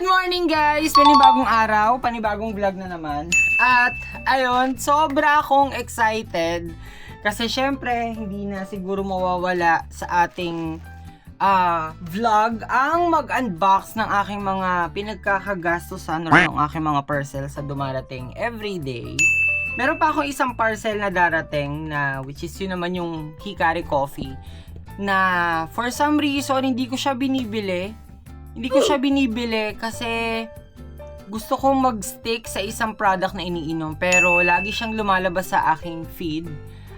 Good morning guys! Panibagong araw, panibagong vlog na naman. At ayun, sobra akong excited kasi syempre hindi na siguro mawawala sa ating ah, vlog ang mag-unbox ng aking mga pinagkakagastosan or ng aking mga parcel sa dumarating everyday. Meron pa akong isang parcel na darating na which is yun naman yung Hikari Coffee na for some reason hindi ko siya binibili. Hindi ko siya binibili kasi gusto kong mag-stick sa isang product na iniinom pero lagi siyang lumalabas sa aking feed.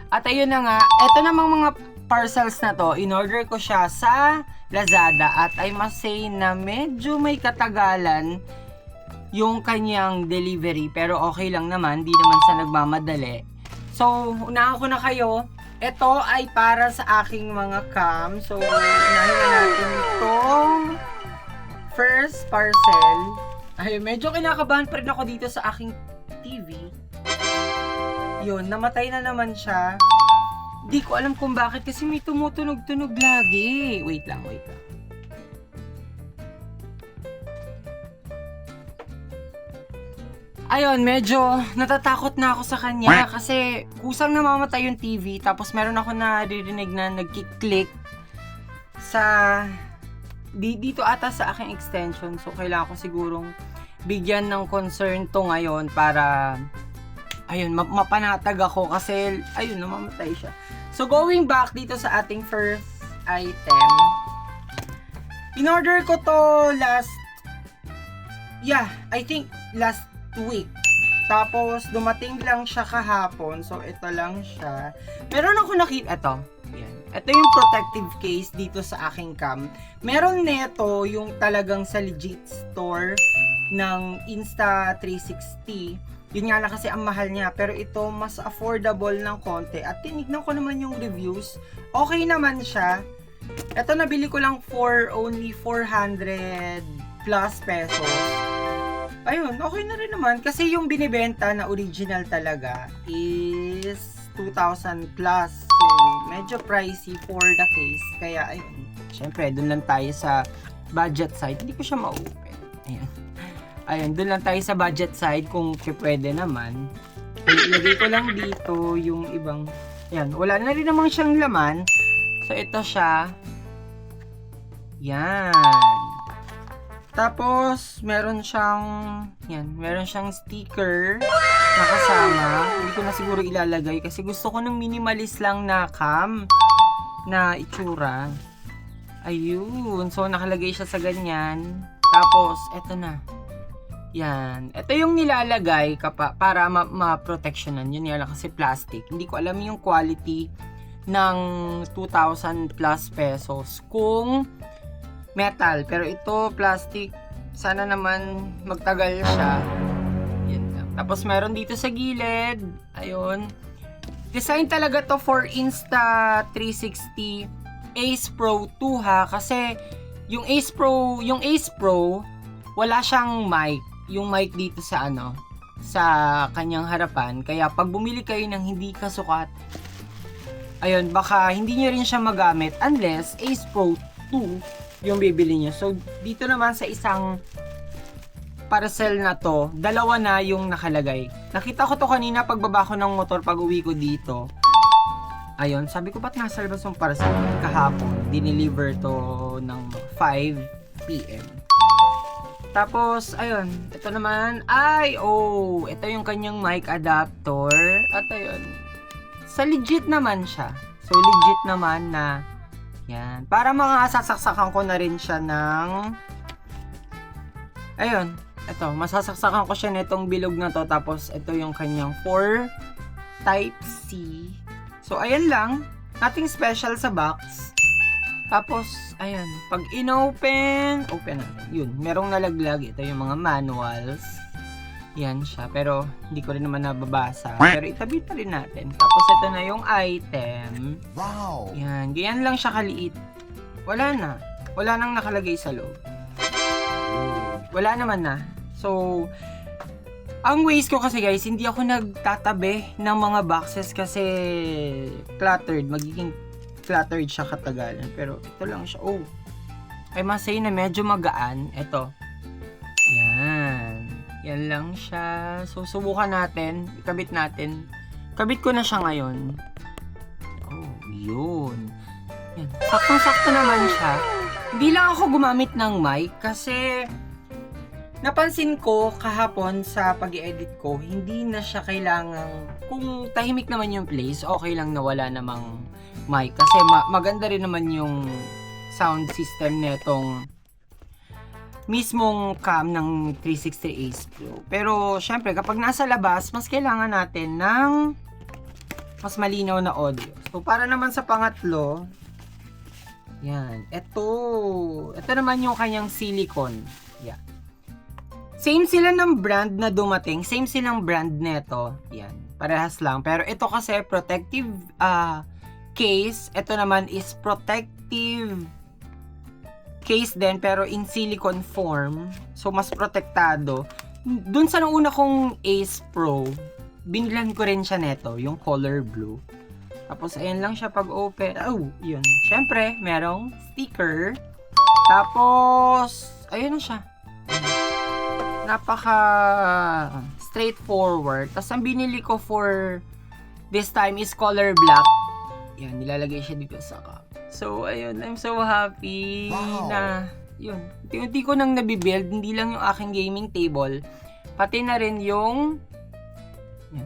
At ayun na nga, eto namang mga parcels na to, in-order ko siya sa Lazada at I must say na medyo may katagalan yung kanyang delivery pero okay lang naman, di naman sa nagmamadali. So, unahan ko na kayo. Ito ay para sa aking mga cam. So, unahin na natin itong first parcel. Ay, medyo kinakabahan pa rin ako dito sa aking TV. Yun, namatay na naman siya. Di ko alam kung bakit kasi may tumutunog-tunog lagi. Wait lang, wait lang. Ayun, medyo natatakot na ako sa kanya kasi kusang namamatay yung TV tapos meron ako naririnig na nagkiklik sa di, dito ata sa aking extension. So kailangan ko sigurong bigyan ng concern to ngayon para ayun ma- mapanatag ako kasi ayun namamatay siya. So going back dito sa ating first item in order ko to last yeah I think last week. Tapos dumating lang siya kahapon. So ito lang siya. Meron ako nakita ito. Ito yung protective case dito sa aking cam. Meron neto yung talagang sa legit store ng Insta360. Yun nga lang kasi ang mahal niya. Pero ito mas affordable ng konti. At tinignan ko naman yung reviews. Okay naman siya. Ito nabili ko lang for only 400 plus pesos. Ayun, okay na rin naman. Kasi yung binibenta na original talaga is 2,000 plus. So, medyo pricey for the case. Kaya, ayun. Siyempre, dun lang tayo sa budget side. Hindi ko siya ma-open. Ayan. Ayun, dun lang tayo sa budget side kung pwede naman. Ilagay ko lang dito yung ibang... Ayan, wala na rin naman siyang laman. So, ito siya. Yan. Tapos, meron siyang, yan, meron siyang sticker na kasama. Hindi ko na siguro ilalagay kasi gusto ko ng minimalist lang na cam na itsura. Ayun. So, nakalagay siya sa ganyan. Tapos, eto na. Yan. Ito yung nilalagay kapa, para ma- ma-protectionan. Yun yan kasi plastic. Hindi ko alam yung quality ng 2,000 plus pesos kung metal. Pero ito, plastic. Sana naman magtagal siya. Tapos meron dito sa gilid. Ayun. Design talaga to for Insta360 Ace Pro 2 ha. Kasi yung Ace Pro, yung Ace Pro, wala siyang mic. Yung mic dito sa ano, sa kanyang harapan. Kaya pag bumili kayo ng hindi kasukat, ayun, baka hindi nyo rin siya magamit unless Ace Pro 2 yung bibili nyo. So, dito naman sa isang parcel na to, dalawa na yung nakalagay. Nakita ko to kanina pagbaba ko ng motor pag uwi ko dito. Ayun, sabi ko ba't nasa labas yung parcel kahapon? Dineliver to ng 5 p.m. Tapos, ayun, ito naman, ay, oh, ito yung kanyang mic adapter. At ayun, sa legit naman siya. So, legit naman na, yan. Para mga sasaksakan ko na rin siya ng, ayun, ito, masasaksakan ko siya nitong bilog na to. Tapos, ito yung kanyang 4 type C. So, ayan lang. Nothing special sa box. Tapos, ayan. Pag inopen, open natin. Yun, merong nalaglag. Ito yung mga manuals. Yan siya. Pero, hindi ko rin naman nababasa. Pero, itabi pa rin natin. Tapos, ito na yung item. Wow! Yan. Ganyan lang siya kaliit. Wala na. Wala nang nakalagay sa loob. Wala naman na. So, ang ways ko kasi guys, hindi ako nagtatabi ng mga boxes kasi cluttered. Magiging cluttered siya katagalan. Pero ito lang siya. Oh, I must say na medyo magaan. Ito. Yan. Yan lang siya. So, subukan natin. Ikabit natin. Kabit ko na siya ngayon. Oh, yun. Yan. Saktong-sakto naman siya. Hindi lang ako gumamit ng mic kasi napansin ko kahapon sa pag edit ko, hindi na siya kailangang, kung tahimik naman yung place, okay lang na wala namang mic. Kasi ma- maganda rin naman yung sound system netong mismong cam ng 360 Ace Pro. Pero, syempre, kapag nasa labas, mas kailangan natin ng mas malinaw na audio. So, para naman sa pangatlo, yan. Ito. Ito naman yung kanyang silicone. Yan. Same sila ng brand na dumating. Same silang brand neto. Yan. Parehas lang. Pero ito kasi protective ah, case. Ito naman is protective case din pero in silicone form. So mas protektado. Dun sa una kong Ace Pro, binilan ko rin siya neto, yung color blue. Tapos ayan lang siya pag open. Oh, yun. Syempre, merong sticker. Tapos ayun na siya. Napaka straightforward. Tapos ang binili ko for this time is color black. Yan, nilalagay siya dito sa cup. So, ayun, I'm so happy Wow. na, yun, unti-unti ko nang nabibuild, hindi lang yung aking gaming table, pati na rin yung,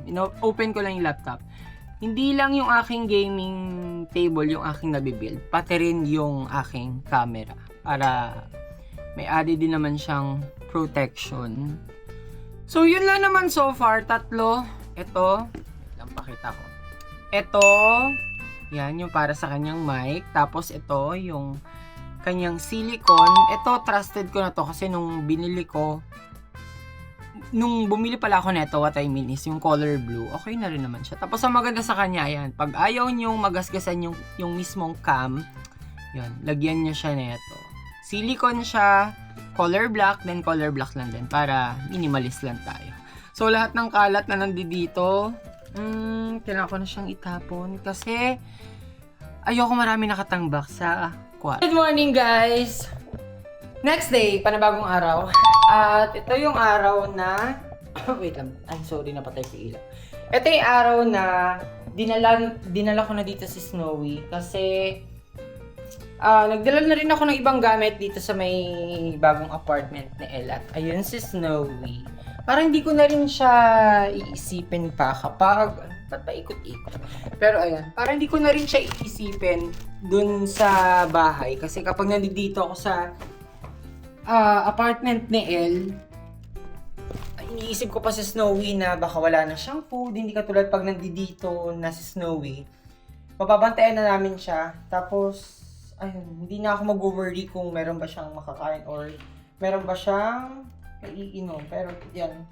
yan, open ko lang yung laptop. Hindi lang yung aking gaming table yung aking nabibuild, pati rin yung aking camera. Para may added din naman siyang protection. So, yun lang naman so far. Tatlo. Ito. Lang pakita ko. Ito. Yan, yung para sa kanyang mic. Tapos ito, yung kanyang silicone. Ito, trusted ko na to kasi nung binili ko, nung bumili pala ako neto, what I mean is yung color blue, okay na rin naman siya. Tapos ang maganda sa kanya, yan, pag ayaw niyong magasgasan yung, yung mismong cam, yan, lagyan niyo siya neto. Silicone siya, color black, then color black lang din para minimalist lang tayo. So, lahat ng kalat na nandito, mm, kailangan ko na siyang itapon kasi ayoko marami nakatambak sa kwarto. Good morning, guys! Next day, panabagong araw. At ito yung araw na... Wait lang. I'm sorry, napatay ko ilaw. Ito yung araw na dinala, dinala ko na dito si Snowy kasi Ah, nagdala na rin ako ng ibang gamit dito sa may bagong apartment ni El at ayun si Snowy. Parang hindi ko na rin siya iisipin pa kapag ba't ba ikot-ikot? Pero ayun, parang hindi ko na rin siya iisipin dun sa bahay kasi kapag nandito ako sa ah, apartment ni El, iniisip ko pa si Snowy na baka wala na siyang food, hindi katulad pag nandito na si Snowy. Mababantayan na namin siya. Tapos, ayun, hindi na ako mag-worry kung meron ba siyang makakain or meron ba siyang maiinom. Pero, yan.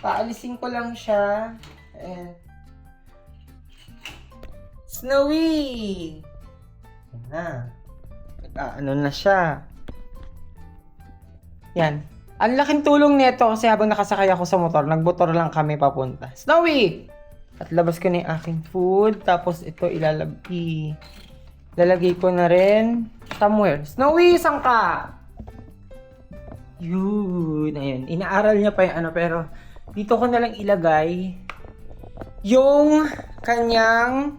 Paalisin ko lang siya. And, Snowy! Yan na. Ah, ano na siya. Yan. Ang laking tulong nito kasi habang nakasakay ako sa motor, nagmotor lang kami papunta. Snowy! At labas ko na yung aking food. Tapos ito ilalagay. Lalagay ko na rin somewhere. Snowy, saan ka? Yun, ayun. Inaaral niya pa yung ano, pero dito ko na lang ilagay yung kanyang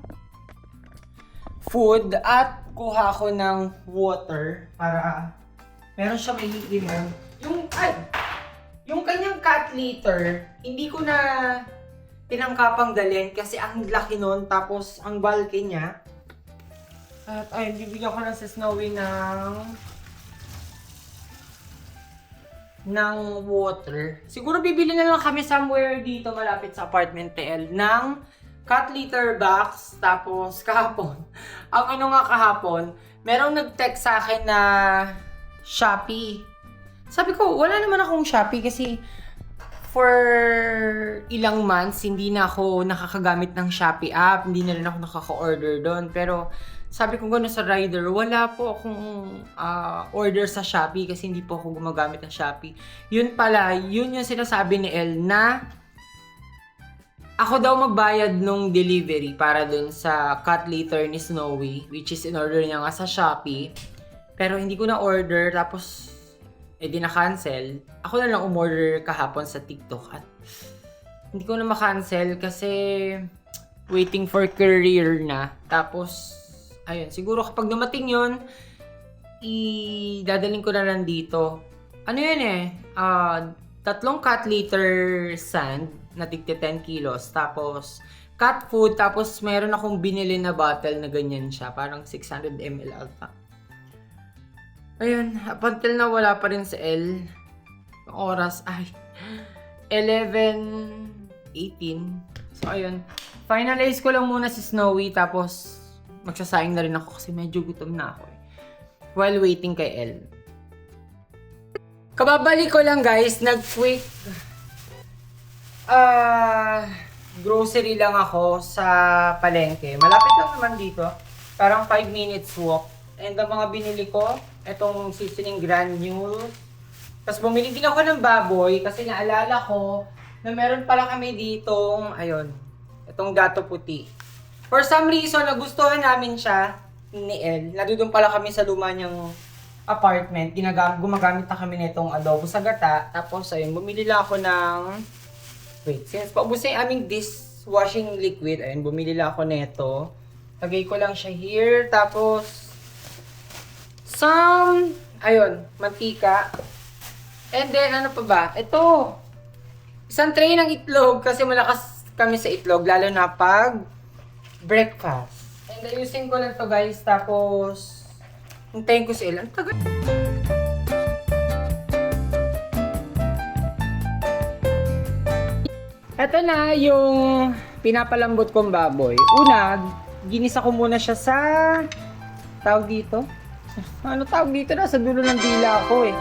food at kuha ko ng water para meron siya may iinom. Yung, ay, yung kanyang cat litter, hindi ko na tinangkapang dalhin kasi ang laki nun, tapos ang bulky niya. At ayun, bibigyan ko na si Snowy ng ng water. Siguro bibili na lang kami somewhere dito malapit sa apartment TL ng cat litter box. Tapos kahapon, ang ano nga kahapon, merong nag-text sa akin na Shopee. Sabi ko, wala naman akong Shopee kasi for ilang months, hindi na ako nakakagamit ng Shopee app. Hindi na rin ako nakaka-order doon. Pero sabi ko gano'n sa rider, wala po akong ah, order sa Shopee kasi hindi po ako gumagamit ng Shopee. Yun pala, yun yung sinasabi ni El na ako daw magbayad nung delivery para dun sa cut litter ni Snowy, which is in order niya nga sa Shopee. Pero hindi ko na order, tapos eh di na-cancel, ako na lang umorder kahapon sa TikTok at hindi ko na ma-cancel kasi waiting for courier na. Tapos, ayun, siguro kapag dumating yun, idadaling ko na lang dito. Ano yun eh, ah, tatlong cat litter sand na tigti 10 kilos. Tapos, cat food. Tapos, meron akong binili na bottle na ganyan siya. Parang 600 ml ata. Ayun, up until na wala pa rin sa L. Oras ay 11.18. So, ayun. Finalize ko lang muna si Snowy. Tapos, magsasayang na rin ako kasi medyo gutom na ako eh. While waiting kay L. Kababalik ko lang guys, nag-quick ah grocery lang ako sa palengke. Malapit lang naman dito. Parang 5 minutes walk. And ang mga binili ko, itong seasoning granules. Tapos bumili din ako ng baboy kasi naalala ko na meron pala kami ditong, ayun, itong gato puti. For some reason, nagustuhan namin siya ni El. Nandun pala kami sa luma niyang apartment. Ginagam gumagamit na kami nitong adobo sa gata. Tapos, ayun, bumili lang ako ng... Wait, since paubos na yung aming dishwashing liquid, ayun, bumili lang ako nito. Lagay ko lang siya here. Tapos, some, ayun, mantika. And then, ano pa ba? Ito, isang tray ng itlog kasi malakas kami sa itlog, lalo na pag breakfast. And ayusin ko lang to guys, tapos hintayin ko si Elan. Tagal. Ito na yung pinapalambot kong baboy. Una, ginisa ko muna siya sa tawag dito. Ano tawag dito? Nasa dulo ng dila ako eh.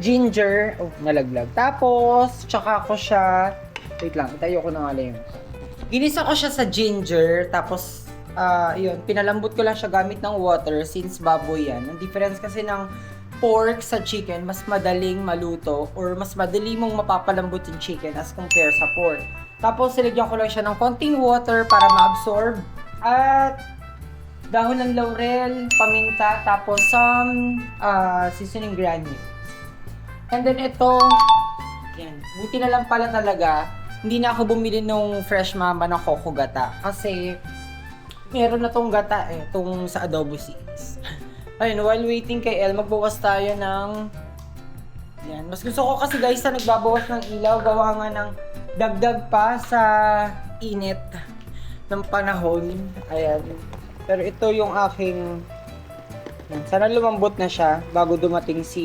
Ginger. Oh, nalaglag. Tapos, tsaka ko siya... Wait lang, itayo ko na nga lang yun. Ginisa ko siya sa ginger, tapos, ah, yun, pinalambot ko lang siya gamit ng water since baboy yan. Ang difference kasi ng pork sa chicken, mas madaling maluto or mas madali mong mapapalambot yung chicken as compare sa pork. Tapos, silagyan ko lang siya ng konting water para ma-absorb. At, dahon ng laurel, paminta, tapos some ah, seasoning granules. And then ito, yan. Buti na lang pala talaga, hindi na ako bumili nung fresh mama ng coco gata. Kasi, meron na tong gata eh, tong sa adobo seeds. Ayun, while waiting kay El, magbawas tayo ng... Yan. Mas gusto ko kasi guys na nagbabawas ng ilaw, gawa nga ng dagdag pa sa init ng panahon. Ayan. Pero ito yung aking... Yan. Sana lumambot na siya bago dumating si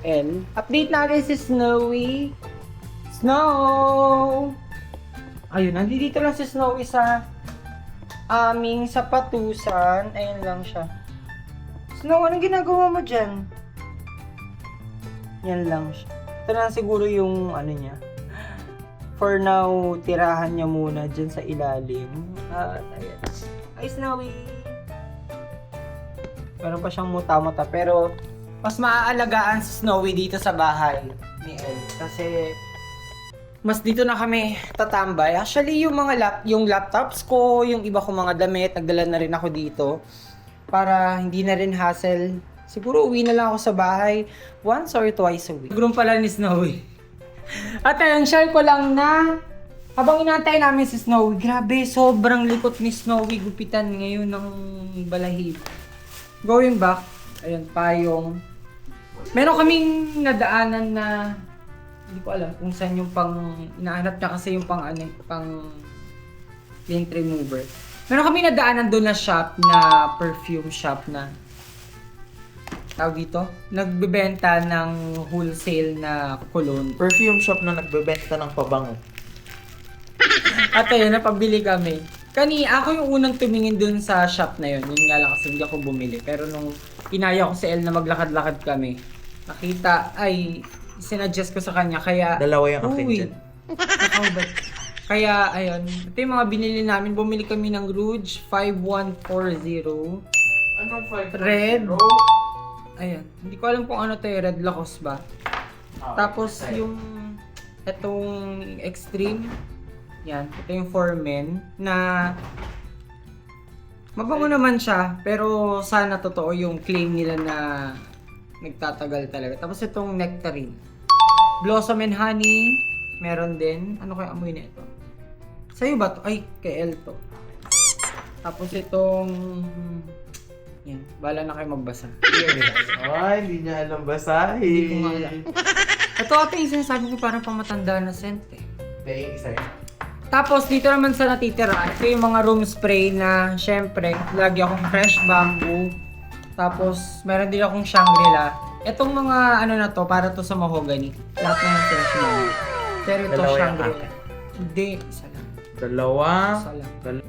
El. Update natin si Snowy. Snow! Ayun, nandito lang si Snowy sa aming sapatusan. Ayun lang siya. Snow, anong ginagawa mo dyan? Yan lang siya. Ito na siguro yung ano niya. For now, tirahan niya muna dyan sa ilalim. At ayan. Ay, Snowy! Meron pa siyang muta-muta. Pero, mas maaalagaan si Snowy dito sa bahay ni El. Kasi, mas dito na kami tatambay. Actually, yung mga lap, yung laptops ko, yung iba kong mga damit, nagdala na rin ako dito. Para hindi na rin hassle. Siguro uwi na lang ako sa bahay once or twice a week. Groom pala ni Snowy. At ayun, share ko lang na habang inantay namin si Snowy, grabe, sobrang likot ni Snowy gupitan ngayon ng balahib. Going back, ayun, payong. Meron kaming nadaanan na hindi ko alam kung saan yung pang inaanap niya kasi yung pang ano, pang lint remover. Meron kami nadaanan doon na shop na perfume shop na tawag dito, nagbebenta ng wholesale na cologne. Perfume shop na nagbebenta ng pabango. At ayun, napabili kami. Kani, ako yung unang tumingin dun sa shop na yun. Yun nga lang kasi hindi ako bumili. Pero nung inaya ko si El na maglakad-lakad kami, nakita, ay, sinuggest ko sa kanya. Kaya, Dalawa yung akin Uy. dyan. Kaya, ayun. Ito yung mga binili namin. Bumili kami ng Rouge 5140. Anong five? Red. Ayan. Hindi ko alam kung ano to eh. Red Lacoste ba? Tapos yung etong extreme, yan, ito yung for men na mabango naman siya, pero sana totoo yung claim nila na nagtatagal talaga. Tapos itong nectarine. Blossom and honey, meron din. Ano kaya amoy na ito? Sa'yo ba to? Ay, kay El to. Tapos itong... Yan, bala na kayo magbasa. Ay, hindi niya alam basahin. Hindi ko nga alam. Ito ate yung sinasabi ko parang pamatanda na scent eh. Dahil isa yun. Tapos dito naman sa natitira, ito yung mga room spray na syempre, lagi akong fresh bamboo. Tapos meron din akong Shangri-La. Itong mga ano na to, para to sa mahogany. Lahat ng fresh na. Pero ito Dalawa yung Shangri-La. akin. Hindi, isa lang. Dalawa. Isa lang. Dal-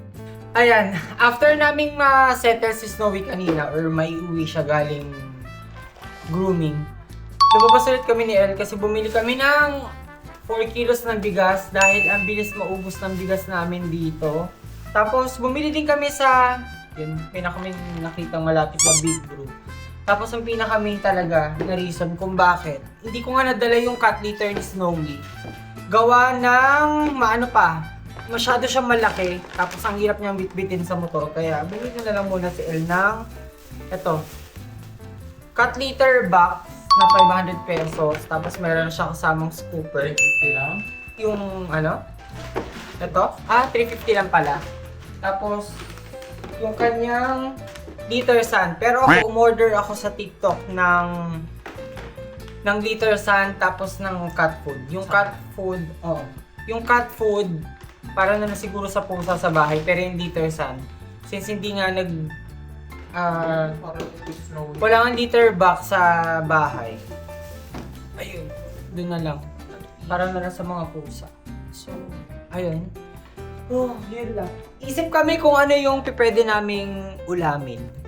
Ayan, after naming ma-settle si Snowy kanina, or may uwi siya galing grooming, lumabas ulit kami ni El kasi bumili kami ng 4 kilos ng bigas dahil ang bilis maubos ng bigas namin dito. Tapos bumili din kami sa, yun, may nakitang malapit na Big Brew. Tapos ang pinaka main talaga na reason kung bakit, hindi ko nga nadala yung cat litter ni Snowy. Gawa ng, maano pa, masyado siyang malaki. Tapos ang hirap niyang bitbitin sa motor. Kaya bumili ko na lang muna si El ng, eto, cut liter box na 500 pesos. Tapos meron siya kasamang scooper. 350 lang? Yung ano? Ito? Ah, 350 lang pala. Tapos, yung kanyang liter sun. Pero ako, umorder ako sa TikTok ng ng liter sun tapos ng cat food. Yung cat food, oh. Yung cat food, para na, siguro sa pusa sa bahay, pero yung liter sun, since hindi nga nag, snowy. wala nga liter box sa bahay. Ayun, doon na lang. Para na lang sa mga pusa. So, ayun. Oh, yun lang. Isip kami kung ano yung pwede naming ulamin.